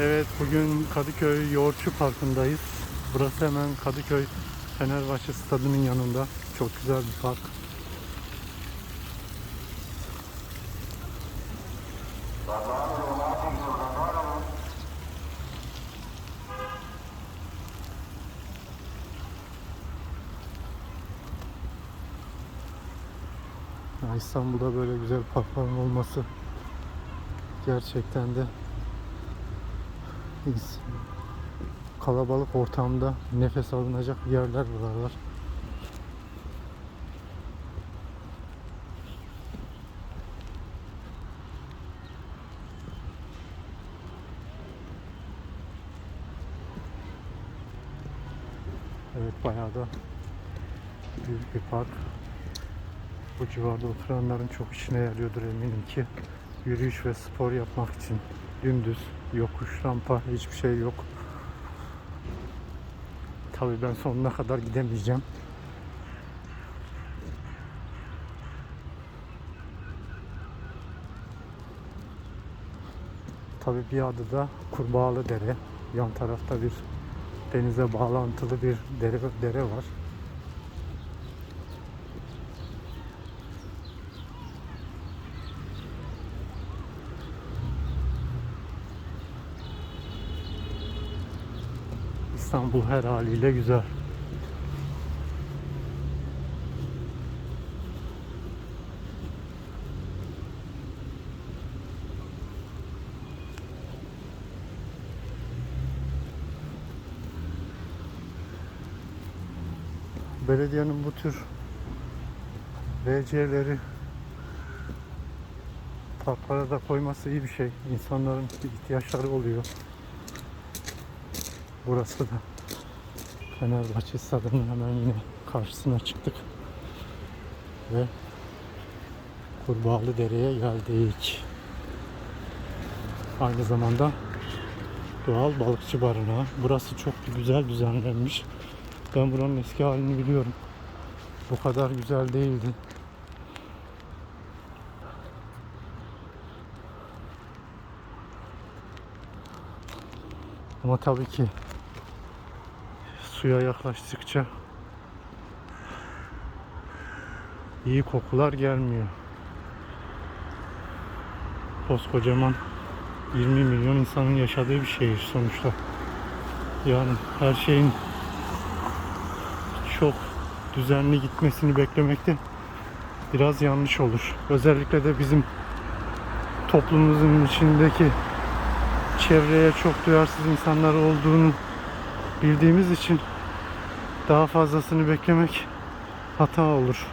Evet bugün Kadıköy Yoğurtçu Parkı'ndayız. Burası hemen Kadıköy Fenerbahçe Stadı'nın yanında. Çok güzel bir park. İstanbul'da böyle güzel parkların olması gerçekten de ins- kalabalık ortamda nefes alınacak yerler buralar. Evet bayağı da büyük bir park. Bu civarda oturanların çok işine yarıyordur eminim ki. Yürüyüş ve spor yapmak için dümdüz yokuş, rampa hiçbir şey yok. Tabii ben sonuna kadar gidemeyeceğim. Tabii bir adı da Kurbağalı Dere. Yan tarafta bir denize bağlantılı bir dere, dere var. İstanbul her haliyle güzel. Belediyenin bu tür VC'leri parklara da koyması iyi bir şey. İnsanların ihtiyaçları oluyor. Burası da Fenerbahçe stadının hemen yine karşısına çıktık. Ve Kurbağalı Dere'ye geldik. Aynı zamanda doğal balıkçı barınağı. Burası çok güzel düzenlenmiş. Ben buranın eski halini biliyorum. Bu kadar güzel değildi. Ama tabii ki suya yaklaştıkça iyi kokular gelmiyor. Koskocaman 20 milyon insanın yaşadığı bir şehir sonuçta. Yani her şeyin çok düzenli gitmesini beklemekte biraz yanlış olur. Özellikle de bizim toplumumuzun içindeki çevreye çok duyarsız insanlar olduğunu bildiğimiz için daha fazlasını beklemek hata olur.